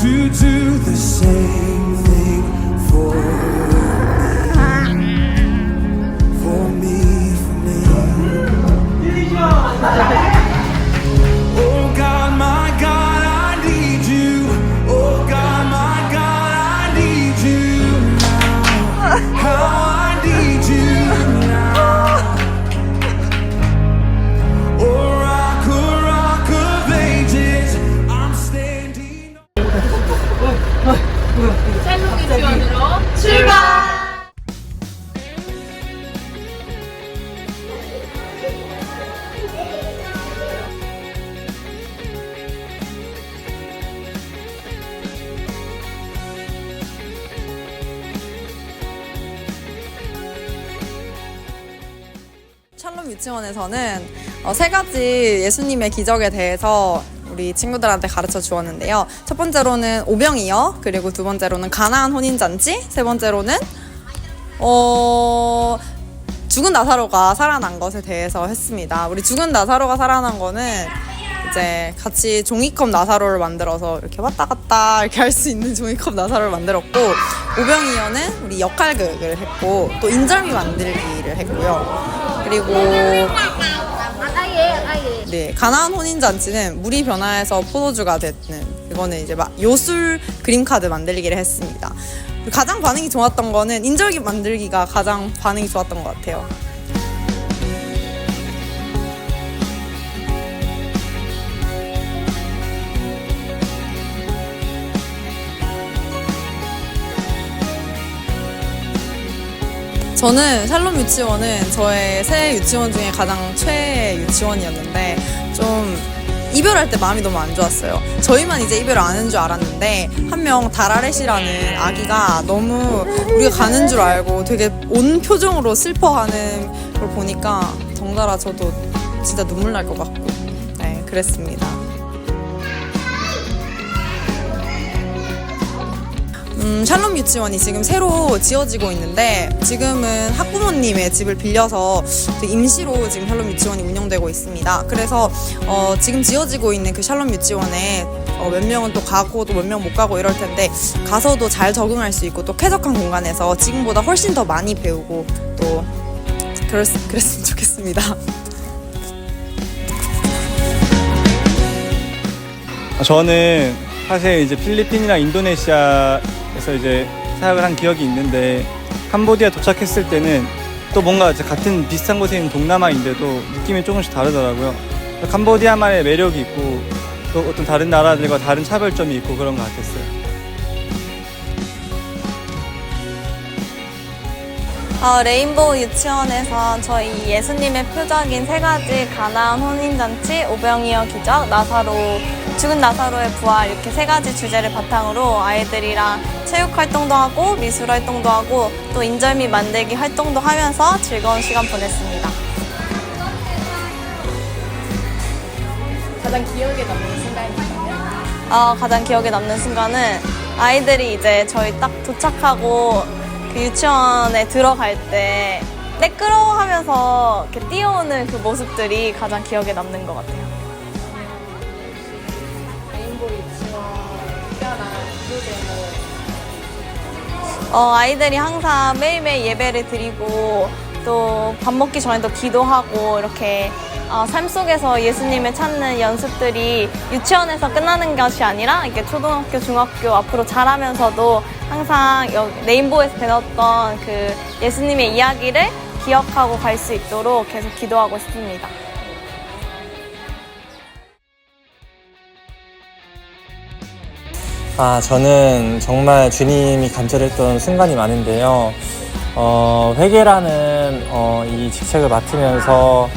to do the same 유치원에서는 어, 세 가지 예수님의 기적에 대해서 우리 친구들한테 가르쳐 주었는데요. 첫 번째로는 오병이어, 그리고 두 번째로는 가나안 혼인잔치, 세 번째로는 어, 죽은 나사로가 살아난 것에 대해서 했습니다. 우리 죽은 나사로가 살아난 거는 이제 같이 종이컵 나사로를 만들어서 이렇게 왔다 갔다 이렇게 할 수 있는 종이컵 나사로를 만들었고 오병이어는 우리 역할극을 했고 또 인절미 만들기를 했고요. 그리고 네 가나안 혼인 잔치는 물이 변화해서 포도주가 되는 이거는 이제 막 요술 그림 카드 만들기를 했습니다. 가장 반응이 좋았던 거는 인절기 만들기가 가장 반응이 좋았던 것 같아요. 저는 샬롬 유치원은 저의 새 유치원 중에 가장 최애 유치원이었는데 좀 이별할 때 마음이 너무 안 좋았어요. 저희만 이제 이별을 안 한 줄 알았는데 한 명 다라렛이라는 아기가 너무 우리가 가는 줄 알고 되게 온 표정으로 슬퍼하는 걸 보니까 덩달아 저도 진짜 눈물 날 것 같고 네 그랬습니다. 음, 샬롬 유치원이 지금 새로 지어지고 있는데 지금은 학부모님의 집을 빌려서 그 임시로 지금 샬롬 유치원이 운영되고 있습니다. 그래서 어, 지금 지어지고 있는 그 샬롬 유치원에 어, 몇 명은 또 가고 또 몇 명 못 가고 이럴 텐데 가서도 잘 적응할 수 있고 또 쾌적한 공간에서 지금보다 훨씬 더 많이 배우고 또 그랬, 그랬으면 좋겠습니다. 저는 사실 이제 필리핀이나 인도네시아 에서 이제 사역을 한 기억이 있는데 캄보디아 도착했을 때는 또 뭔가 같은 비슷한 곳에 있는 동남아인데도 느낌이 조금씩 다르더라고요. 캄보디아만의 매력이 있고 또 어떤 다른 나라들과 다른 차별점이 있고 그런 것 같았어요. 어, 레인보우 유치원에서 저희 예수님의 표적인 세 가지 가나안 혼인잔치, 오병이어 기적, 나사로 죽은 나사로의 부활 이렇게 세 가지 주제를 바탕으로 아이들이랑 체육 활동도 하고 미술 활동도 하고 또 인절미 만들기 활동도 하면서 즐거운 시간 보냈습니다. 가장 기억에 남는 순간이 있다면? 어, 가장 기억에 남는 순간은 아이들이 이제 저희 딱 도착하고 그 유치원에 들어갈 때 매끄러워하면서 이렇게 뛰어오는 그 모습들이 가장 기억에 남는 것 같아요. 레인보우 유치원 특별한 프로그램을 어, 아이들이 항상 매일매일 예배를 드리고 또 밥 먹기 전에도 기도하고 이렇게 어, 삶 속에서 예수님을 찾는 연습들이 유치원에서 끝나는 것이 아니라 이렇게 초등학교, 중학교 앞으로 자라면서도 항상 여- 레인보우에서 배웠던 그 예수님의 이야기를 기억하고 갈 수 있도록 계속 기도하고 싶습니다. 아, 저는 정말 주님이 간절했던 순간이 많은데요. 어, 회계라는 어, 이 직책을 맡으면서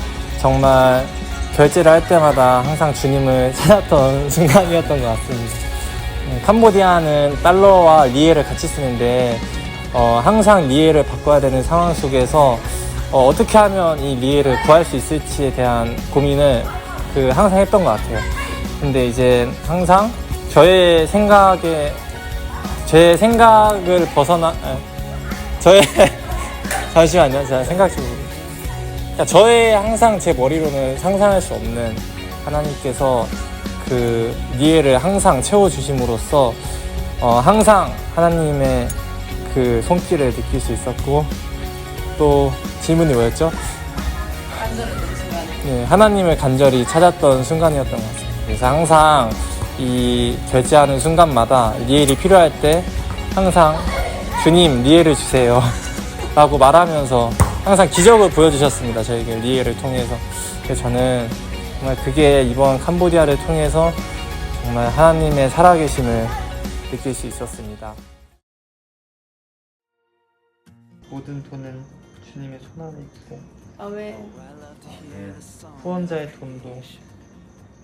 정말 결제를 할 때마다 항상 주님을 찾았던 순간이었던 것 같습니다. 음, 캄보디아는 달러와 리에를 같이 쓰는데 어, 항상 리에를 바꿔야 되는 상황 속에서 어, 어떻게 하면 이 리에를 구할 수 있을지에 대한 고민을 그 항상 했던 것 같아요. 근데 이제 항상 저의 생각에 제 생각을 벗어나 아, 저의 잠시만요 제가 생각 좀 그러니까 저의 항상 제 머리로는 상상할 수 없는 하나님께서 그 니엘을 항상 채워주심으로써 어, 항상 하나님의 그 손길을 느낄 수 있었고 또 질문이 뭐였죠? 네, 하나님을 간절히 찾았던 순간이었던 것 같습니다. 그래서 항상 이 결제하는 순간마다 리엘이 필요할 때 항상 주님 리엘을 주세요 라고 말하면서 항상 기적을 보여주셨습니다. 저에게 리엘을 통해서. 그래서 저는 정말 그게 이번 캄보디아를 통해서 정말 하나님의 살아계심을 느낄 수 있었습니다. 모든 돈은 주님의 손 안에 있고 아멘. 후원자의 돈도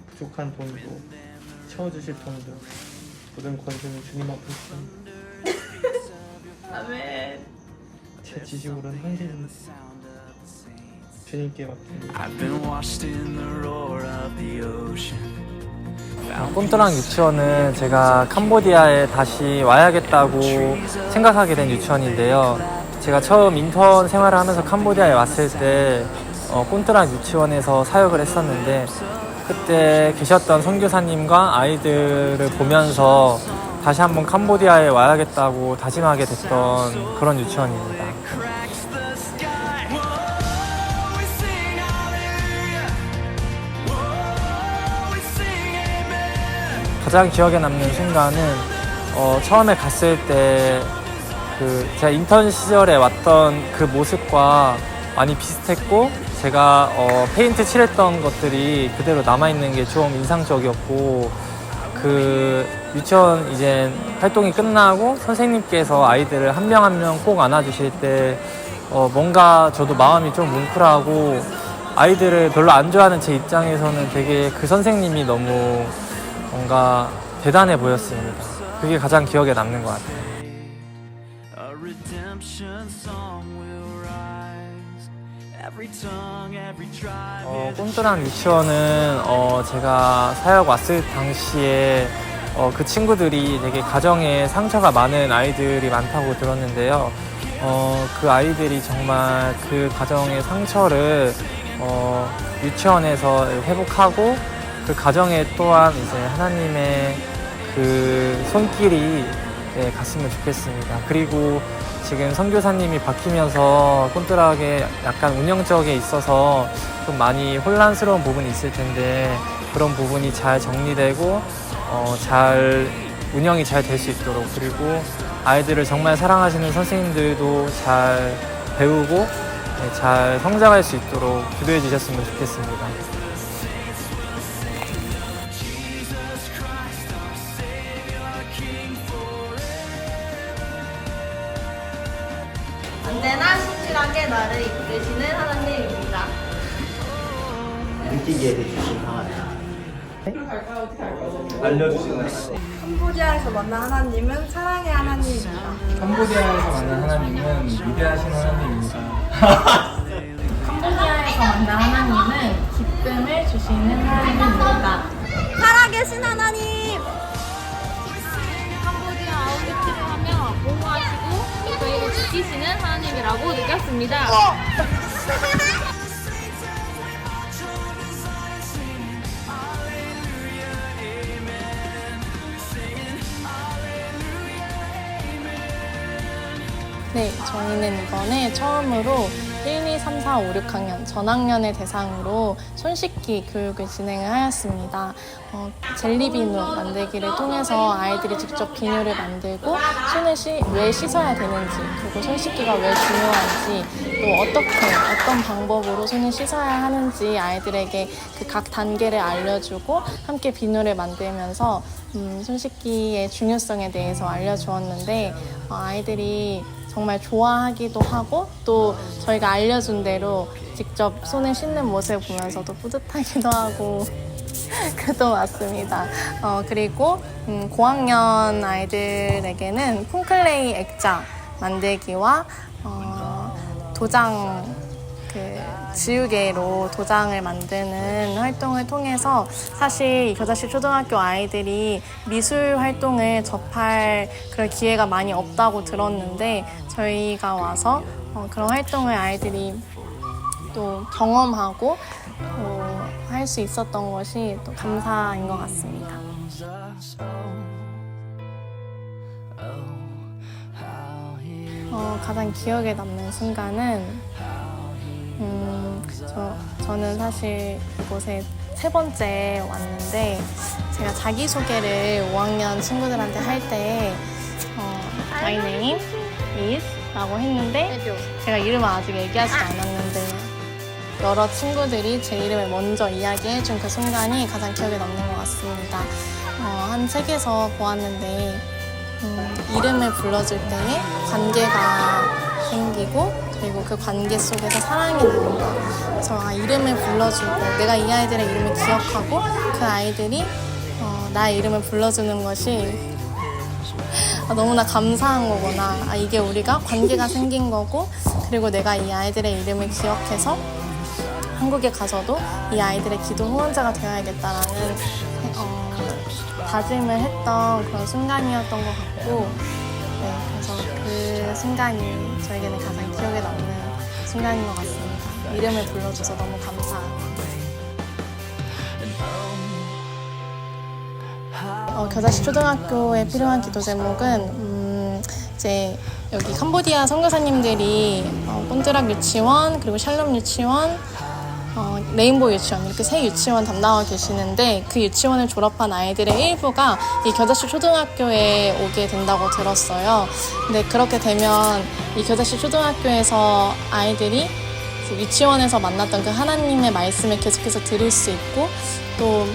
부족한 돈도 채워주실 돈도 모든 권세는 주님 앞에 있습니다. 아멘. 제 지식으로는 한계입니다. 주님께 맡깁니다. I've been washed in the roar of the ocean. 꼼토랑 유치원은 제가 캄보디아에 다시 와야겠다고 생각하게 된 유치원인데요. 제가 처음 인턴 생활을 하면서 캄보디아에 왔을 때 어, 꼼토랑 유치원에서 사역을 했었는데 그때 계셨던 선교사님과 아이들을 보면서 다시 한번 캄보디아에 와야겠다고 다짐하게 됐던 그런 유치원입니다. 가장 기억에 남는 순간은 어, 처음에 갔을 때 그 제가 인턴 시절에 왔던 그 모습과 많이 비슷했고 제가 어, 페인트 칠했던 것들이 그대로 남아 있는 게 좀 인상적이었고 그 유치원 이제 활동이 끝나고 선생님께서 아이들을 한 명 한 명 꼭 안아주실 때 어, 뭔가 저도 마음이 좀 뭉클하고 아이들을 별로 안 좋아하는 제 입장에서는 되게 그 선생님이 너무 뭔가 대단해 보였습니다. 그게 가장 기억에 남는 것 같아요. 어, 꼰뚜랑 유치원은 어, 제가 사역 왔을 당시에 어, 그 친구들이 되게 가정에 상처가 많은 아이들이 많다고 들었는데요. 어, 그 아이들이 정말 그 가정의 상처를 어, 유치원에서 회복하고 그 가정에 또한 이제 하나님의 그 손길이 네, 갔으면 좋겠습니다. 그리고 지금 선교사님이 바뀌면서 꼰뚜락에 약간 운영 적에 있어서 좀 많이 혼란스러운 부분이 있을 텐데 그런 부분이 잘 정리되고 어, 잘 운영이 잘 될 수 있도록 그리고 아이들을 정말 사랑하시는 선생님들도 잘 배우고 네, 잘 성장할 수 있도록 기도해 주셨으면 좋겠습니다. 캄보디아에서 만난 하나님은 사랑의 하나님입니다. 캄보디아에서 만난 하나님은 위대하신 하나님입니다. 캄보디아에서 만난 하나님은 기쁨을 주시는 하나님입니다. 살아계신 하나님! 캄보디아 아웃리치를 하며 보호하시고 저희를 지키시는 하나님이라고 느꼈습니다. 네, 저희는 이번에 처음으로 1, 2, 3, 4, 5, 6학년 전학년을 대상으로 손 씻기 교육을 진행을 하였습니다. 어, 젤리 비누 만들기를 통해서 아이들이 직접 비누를 만들고 손을 씻- 왜 씻어야 되는지 그리고 손 씻기가 왜 중요한지 또 어떻게 어떤 방법으로 손을 씻어야 하는지 아이들에게 그 각 단계를 알려주고 함께 비누를 만들면서 음, 손 씻기의 중요성에 대해서 알려주었는데 어, 아이들이 정말 좋아하기도 하고 또 저희가 알려준 대로 직접 손을 씻는 모습을 보면서도 뿌듯하기도 하고 그도 맞습니다. 어, 그리고 음, 고학년 아이들에게는 폼클레이 액자 만들기와 어, 도장 그 지우개로 도장을 만드는 활동을 통해서 사실 이 겨자씨 초등학교 아이들이 미술 활동을 접할 그런 기회가 많이 없다고 들었는데 저희가 와서 어, 그런 활동을 아이들이 또 경험하고 할 수 있었던 것이 또 감사인 것 같습니다. 어, 가장 기억에 남는 순간은 음, 저, 저는 사실 이곳에 세 번째 왔는데 제가 자기소개를 5학년 친구들한테 할 때 어, My name is 라고 했는데 제가 이름을 아직 얘기하지 않았는데 여러 친구들이 제 이름을 먼저 이야기해준 그 순간이 가장 기억에 남는 것 같습니다. 어, 한 책에서 보았는데 음, 이름을 불러줄 때에 관계가 생기고 그리고 그 관계 속에서 사랑이 나온다. 그래서 아, 이름을 불러주고 내가 이 아이들의 이름을 기억하고 그 아이들이 어, 나의 이름을 불러주는 것이 아, 너무나 감사한 거구나. 아, 이게 우리가 관계가 생긴 거고 그리고 내가 이 아이들의 이름을 기억해서 한국에 가서도 이 아이들의 기도 후원자가 되어야겠다라는 어, 다짐을 했던 그런 순간이었던 것 같고 순간이 저에게는 가장 기억에 남는 순간인 것 같습니다. 이름을 불러줘서 너무 감사하고 어, 겨자씨 초등학교에 필요한 기도 제목은 음, 이제 여기 캄보디아 선교사님들이 어, 본드락 유치원 그리고 샬롬 유치원 어, 레인보우 유치원 이렇게 세 유치원 담당하고 계시는데 그 유치원을 졸업한 아이들의 일부가 이 겨자씨 초등학교에 오게 된다고 들었어요. 근데 그렇게 되면 이 겨자씨 초등학교에서 아이들이 유치원에서 만났던 그 하나님의 말씀을 계속해서 들을 수 있고 또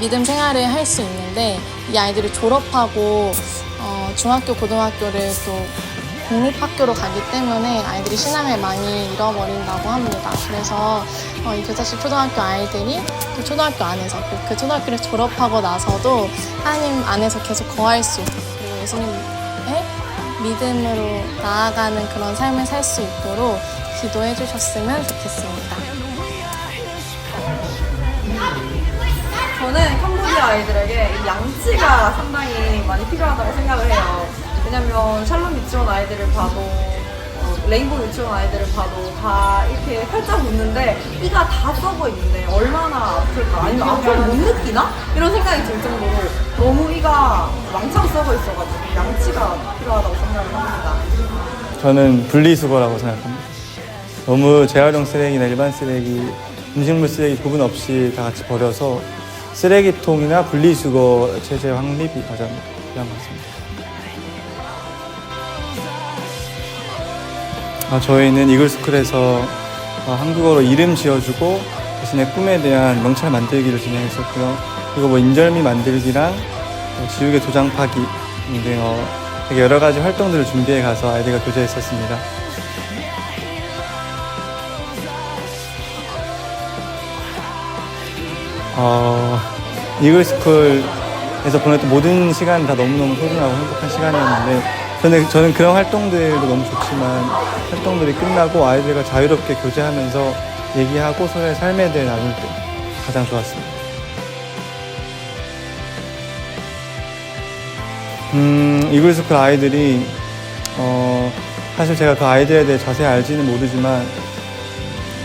믿음 생활을 할 수 있는데 이 아이들이 졸업하고 어, 중학교, 고등학교를 또 공립학교로 가기 때문에 아이들이 신앙을 많이 잃어버린다고 합니다. 그래서 어, 이 교자씨 초등학교 아이들이 또 초등학교 안에서 그, 그 초등학교를 졸업하고 나서도 하나님 안에서 계속 거할 수 있고 그리고 예수님의 믿음으로 나아가는 그런 삶을 살 수 있도록 기도해 주셨으면 좋겠습니다. 저는 캄보디아 아이들에게 이 양치가 상당히 많이 필요하다고 생각을 해요. 왜냐면 샬롬 유치원 아이들을 봐도 어, 레인보우 유치원 아이들을 봐도 다 이렇게 활짝 웃는데 이가 다 썩어 있는데 얼마나 아플까 아니면 아픔을 못 느끼나? 이런 생각이 들 정도로 너무 이가 왕창 썩어 있어가지고 양치가 필요하다고 생각을 합니다. 저는 분리수거라고 생각합니다. 너무 재활용 쓰레기나 일반 쓰레기, 음식물 쓰레기 구분 없이 다 같이 버려서 쓰레기통이나 분리수거 체제 확립이 가장 필요한 것 같습니다. 아, 저희는 이글스쿨에서 어, 한국어로 이름 지어주고 자신의 꿈에 대한 명찰 만들기를 진행했었고요. 그리고 뭐 인절미 만들기랑 어, 지우개 도장 파기 등 어, 되게 여러 가지 활동들을 준비해 가서 아이들과 교제했었습니다. 어, 이글스쿨에서 보냈던 모든 시간 다 너무너무 소중하고 행복한 시간이었는데 저는, 저는 그런 활동들도 너무 좋지만 활동들이 끝나고 아이들과 자유롭게 교제하면서 얘기하고 서로의 삶에 대해 나눌 때 가장 좋았습니다. 음, 이글스쿨 아이들이 어, 사실 제가 그 아이들에 대해 자세히 알지는 모르지만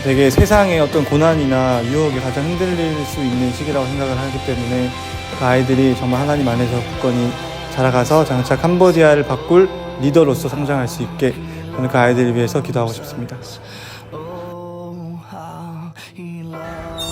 되게 세상의 어떤 고난이나 유혹에 가장 흔들릴 수 있는 시기라고 생각을 하기 때문에 그 아이들이 정말 하나님 안에서 굳건히 자라가서 장차 캄보디아를 바꿀 리더로서 성장할 수 있게 저는 그 아이들을 위해서 기도하고 싶습니다.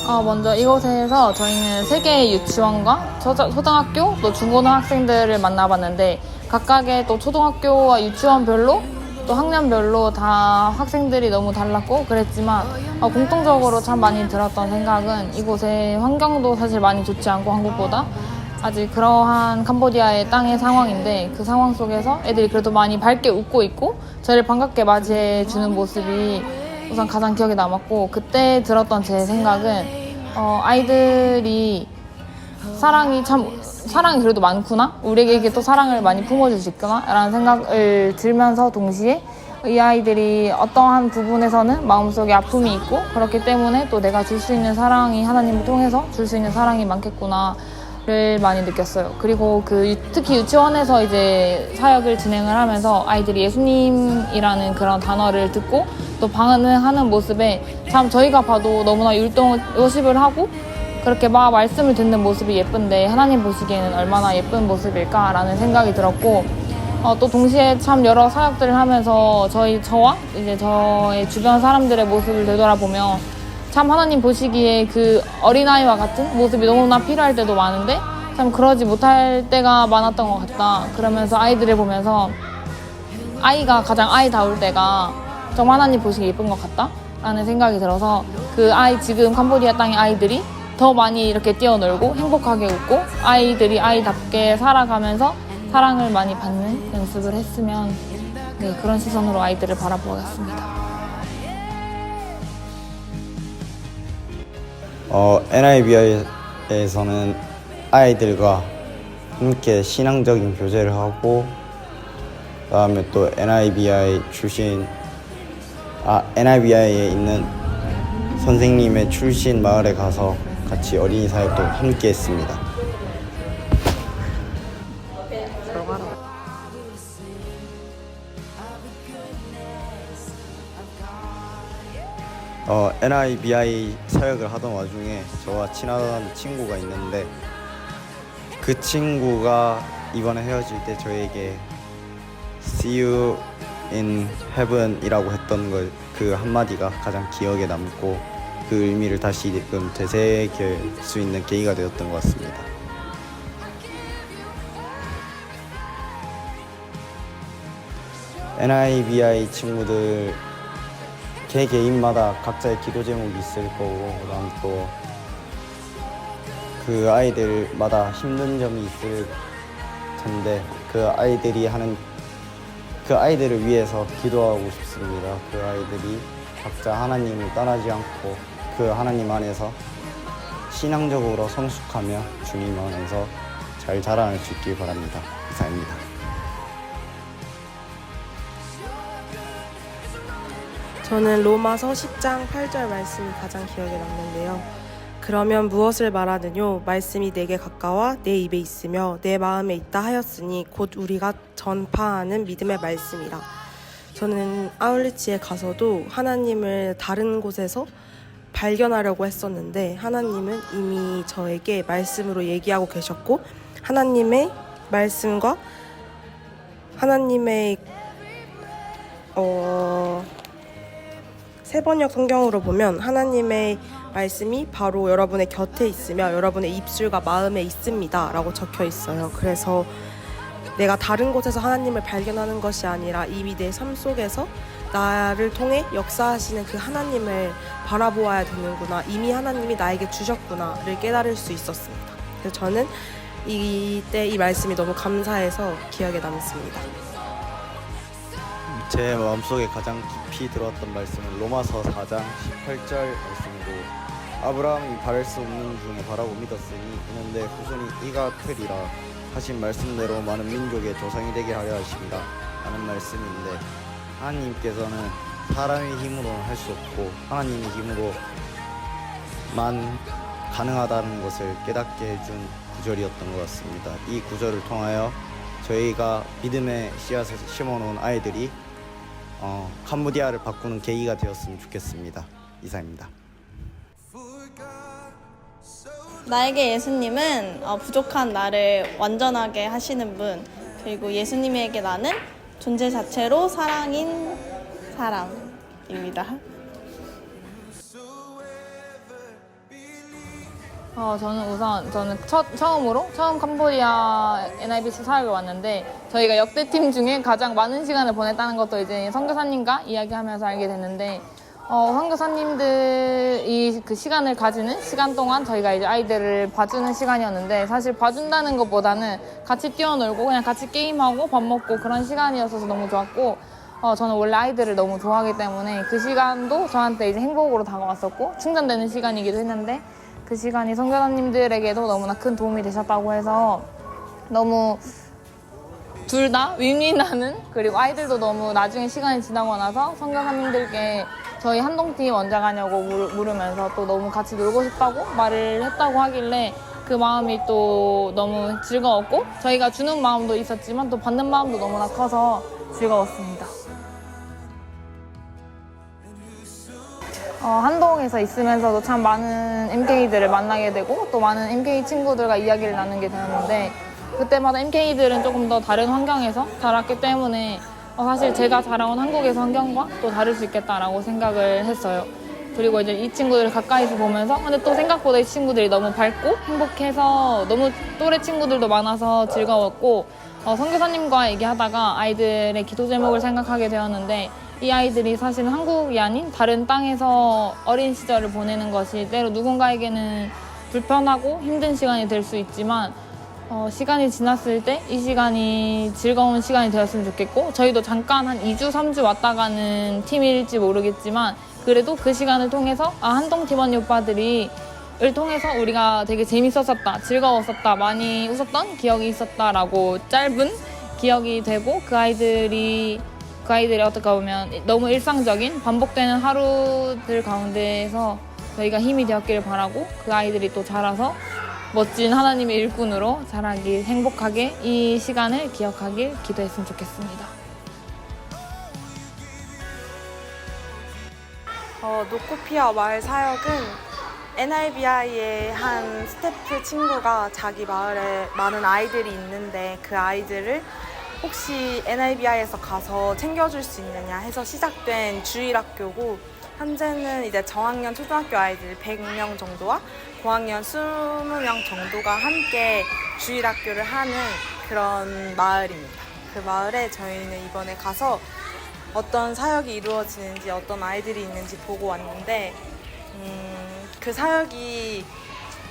어, 먼저 이곳에서 저희는 세 개의 유치원과 초등- 초등학교 또 중고등학생들을 만나봤는데 각각의 또 초등학교와 유치원별로 또 학년별로 다 학생들이 너무 달랐고 그랬지만 어, 공통적으로 참 많이 들었던 생각은 이곳의 환경도 사실 많이 좋지 않고 한국보다 아직 그러한 캄보디아의 땅의 상황인데 그 상황 속에서 애들이 그래도 많이 밝게 웃고 있고 저를 반갑게 맞이해 주는 모습이 우선 가장 기억에 남았고 그때 들었던 제 생각은 어, 아이들이 사랑이 참 사랑이 그래도 많구나? 우리에게 또 사랑을 많이 품어줄 수 있구나? 라는 생각을 들면서 동시에 이 아이들이 어떠한 부분에서는 마음속에 아픔이 있고 그렇기 때문에 또 내가 줄 수 있는 사랑이 하나님을 통해서 줄 수 있는 사랑이 많겠구나 를 많이 느꼈어요. 그리고 그 유- 특히 유치원에서 이제 사역을 진행을 하면서 아이들이 예수님이라는 그런 단어를 듣고 또 반응하는 모습에 참 저희가 봐도 너무나 율동 요십을 하고 그렇게 막 말씀을 듣는 모습이 예쁜데 하나님 보시기에는 얼마나 예쁜 모습일까라는 생각이 들었고 어, 또 동시에 참 여러 사역들을 하면서 저희 저와 이제 저의 주변 사람들의 모습을 되돌아보면 참 하나님 보시기에 그 어린아이와 같은 모습이 너무나 필요할 때도 많은데 참 그러지 못할 때가 많았던 것 같다. 그러면서 아이들을 보면서 아이가 가장 아이다울 때가 정말 하나님 보시기 예쁜 것 같다. 라는 생각이 들어서 그 아이 지금 캄보디아 땅의 아이들이 더 많이 이렇게 뛰어놀고 행복하게 웃고 아이들이 아이답게 살아가면서 사랑을 많이 받는 연습을 했으면 네, 그런 시선으로 아이들을 바라보겠습니다. 어, NIBI에서는 아이들과 함께 신앙적인 교제를 하고 그다음에 또 NIBI 출신 아 NIBI에 있는 선생님의 출신 마을에 가서 같이 어린이 사역도 함께 했습니다. 어, NIBI 사역을 하던 와중에 저와 친하던 친구가 있는데 그 친구가 이번에 헤어질 때 저에게 See you in heaven이라고 했던 걸 그 한마디가 가장 기억에 남고 그 의미를 다시금 되새길 수 있는 계기가 되었던 것 같습니다. NIBI 친구들 개 개인마다 각자의 기도 제목이 있을 거고 그다음 또 그 아이들마다 힘든 점이 있을 텐데 그 아이들이 하는 그 아이들을 위해서 기도하고 싶습니다. 그 아이들이 각자 하나님을 떠나지 않고 그 하나님 안에서 신앙적으로 성숙하며 주님 안에서 잘 자라날 수 있길 바랍니다. 이상입니다. 저는 로마서 10장 8절 말씀이 가장 기억에 남는데요. 그러면 무엇을 말하느뇨? 말씀이 내게 가까워 내 입에 있으며 내 마음에 있다 하였으니 곧 우리가 전파하는 믿음의 말씀이라. 저는 아울리치에 가서도 하나님을 다른 곳에서 발견하려고 했었는데 하나님은 이미 저에게 말씀으로 얘기하고 계셨고 하나님의 말씀과 하나님의 어 세 번역 성경으로 보면 하나님의 말씀이 바로 여러분의 곁에 있으며 여러분의 입술과 마음에 있습니다. 라고 적혀 있어요. 그래서 내가 다른 곳에서 하나님을 발견하는 것이 아니라 이미 내 삶 속에서 나를 통해 역사하시는 그 하나님을 바라보아야 되는구나. 이미 하나님이 나에게 주셨구나를 깨달을 수 있었습니다. 그래서 저는 이때 이 말씀이 너무 감사해서 기억에 남습니다. 제 마음속에 가장 깊이 들어왔던 말씀은 로마서 4장 18절 말씀이고 아브라함이 바랄 수 없는 중에 바라고 믿었으니 이는 내 후손이 이가 크리라. 하신 말씀대로 많은 민족의 조상이 되게 하려 하십니다. 라는 말씀인데 하나님께서는 사람의 힘으로는 할 수 없고 하나님의 힘으로만 가능하다는 것을 깨닫게 해준 구절이었던 것 같습니다. 이 구절을 통하여 저희가 믿음의 씨앗을 심어놓은 아이들이 어, 캄보디아를 바꾸는 계기가 되었으면 좋겠습니다. 이상입니다. 나에게 예수님은 어, 부족한 나를 완전하게 하시는 분, 그리고 예수님에게 나는 존재 자체로 사랑인 사람입니다. 어, 저는 우선 저는 첫, 처음으로 처음 캄보디아 NIBC 사역을 왔는데 저희가 역대 팀 중에 가장 많은 시간을 보냈다는 것도 이제 선교사님과 이야기하면서 알게 됐는데 어, 선교사님들이 그 시간을 가지는 시간 동안 저희가 이제 아이들을 봐주는 시간이었는데 사실 봐준다는 것보다는 같이 뛰어놀고 그냥 같이 게임하고 밥 먹고 그런 시간이었어서 너무 좋았고 어, 저는 원래 아이들을 너무 좋아하기 때문에 그 시간도 저한테 이제 행복으로 다가왔었고 충전되는 시간이기도 했는데 그 시간이 선교사님들에게도 너무나 큰 도움이 되셨다고 해서 너무 둘 다 윈윈하는 그리고 아이들도 너무 나중에 시간이 지나고 나서 선교사님들께 저희 한동팀 물- 물으면서 또 너무 같이 놀고 싶다고 말을 했다고 하길래 그 마음이 또 너무 즐거웠고 저희가 주는 마음도 있었지만 또 받는 마음도 너무나 커서 즐거웠습니다. 어, 한동에서 있으면서도 참 많은 MK들을 만나게 되고 또 많은 MK 친구들과 이야기를 나누게 되었는데 그때마다 MK들은 조금 더 다른 환경에서 자랐기 때문에 어, 사실 제가 자라온 한국에서 환경과 또 다를 수 있겠다라고 생각을 했어요. 그리고 이제 이 친구들을 가까이서 보면서 근데 또 생각보다 이 친구들이 너무 밝고 행복해서 너무 또래 친구들도 많아서 즐거웠고 어, 선교사님과 얘기하다가 아이들의 기도 제목을 생각하게 되었는데 이 아이들이 사실은 한국이 아닌 다른 땅에서 어린 시절을 보내는 것이 때로 누군가에게는 불편하고 힘든 시간이 될 수 있지만 어, 시간이 지났을 때 이 시간이 즐거운 시간이 되었으면 좋겠고 저희도 잠깐 한 2주, 3주 왔다 가는 팀일지 모르겠지만 그래도 그 시간을 통해서 아, 한동 팀원이 오빠들이 을 통해서 우리가 되게 재밌었었다, 즐거웠었다, 많이 웃었던 기억이 있었다라고 짧은 기억이 되고 그 아이들이 그 아이들이 어떻게 보면 너무 일상적인 반복되는 하루들 가운데에서 저희가 힘이 되었기를 바라고 그 아이들이 또 자라서 멋진 하나님의 일꾼으로 자라길 행복하게 이 시간을 기억하길 기도했으면 좋겠습니다. 어, 노코피아 마을 사역은 NIBI의 한 스태프 친구가 자기 마을에 많은 아이들이 있는데 그 아이들을 혹시 NIBI에서 가서 챙겨줄 수 있느냐 해서 시작된 주일학교고 현재는 이제 저학년 초등학교 아이들 100명 정도와 고학년 20명 정도가 함께 주일학교를 하는 그런 마을입니다. 그 마을에 저희는 이번에 가서 어떤 사역이 이루어지는지 어떤 아이들이 있는지 보고 왔는데 음, 그 사역이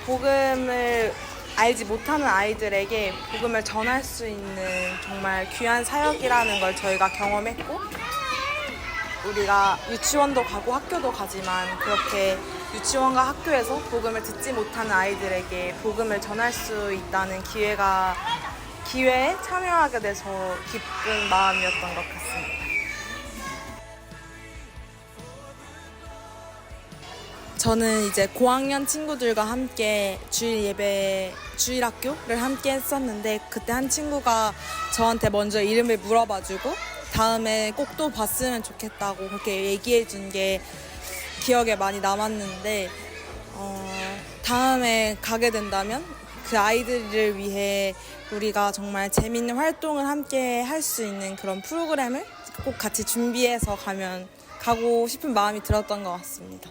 복음을 알지 못하는 아이들에게 복음을 전할 수 있는 정말 귀한 사역이라는 걸 저희가 경험했고 우리가 유치원도 가고 학교도 가지만 그렇게 유치원과 학교에서 복음을 듣지 못하는 아이들에게 복음을 전할 수 있다는 기회가 기회에 참여하게 돼서 기쁜 마음이었던 것 같습니다. 저는 이제 고학년 친구들과 함께 주일 예배, 주일 학교를 함께 했었는데 그때 한 친구가 저한테 먼저 이름을 물어봐주고 다음에 꼭 또 봤으면 좋겠다고 그렇게 얘기해 준 게 기억에 많이 남았는데 어, 다음에 가게 된다면 그 아이들을 위해 우리가 정말 재밌는 활동을 함께 할 수 있는 그런 프로그램을 꼭 같이 준비해서 가면 가고 싶은 마음이 들었던 것 같습니다.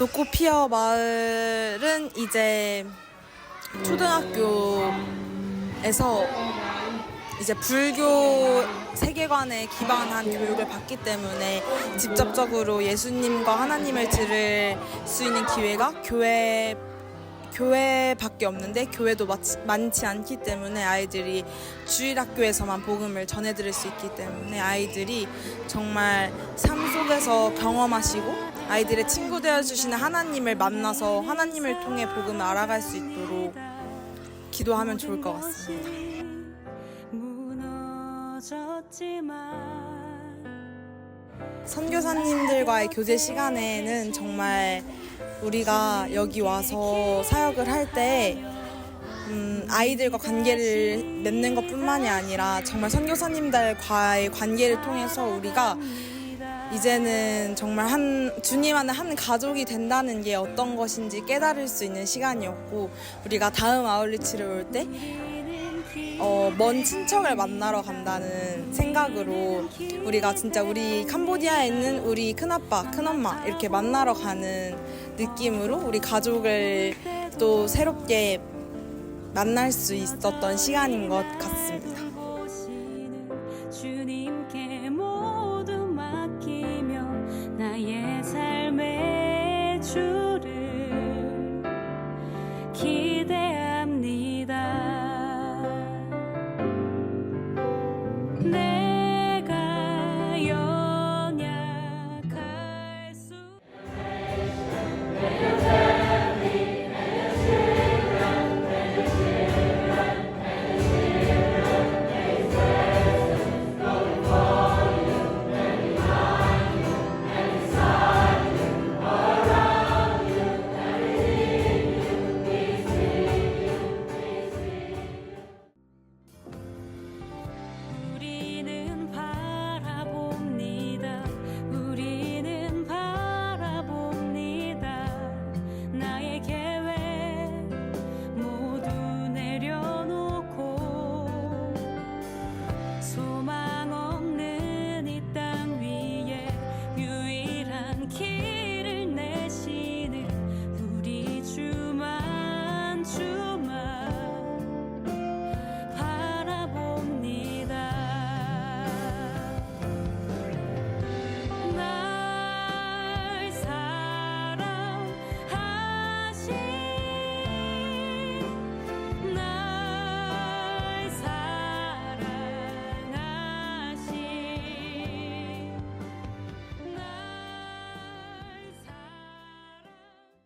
노코피어 마을은 이제 초등학교에서 이제 불교 세계관에 기반한 교육을 받기 때문에 직접적으로 예수님과 하나님을 들을 수 있는 기회가 교회 교회밖에 없는데 교회도 많지, 않기 때문에 아이들이 주일 학교에서만 복음을 전해 들을 수 있기 때문에 아이들이 정말 삶 속에서 경험하시고 아이들의 친구 되어 주시는 하나님을 만나서 하나님을 통해 복음을 알아갈 수 있도록 기도하면 좋을 것 같습니다. 선교사님들과의 교제 시간에는 정말 우리가 여기 와서 사역을 할때 음, 아이들과 관계를 맺는 것뿐만이 아니라 정말 선교사님들과의 관계를 통해서 우리가 이제는 정말 한 주님 안에 한 가족이 된다는 게 어떤 것인지 깨달을 수 있는 시간이었고 우리가 다음 아울리치를 올때 어, 먼 친척을 만나러 간다는 생각으로 우리가 진짜 우리 캄보디아에 있는 우리 큰아빠, 큰엄마 이렇게 만나러 가는 느낌으로 우리 가족을 또 새롭게 만날 수 있었던 시간인 것 같습니다.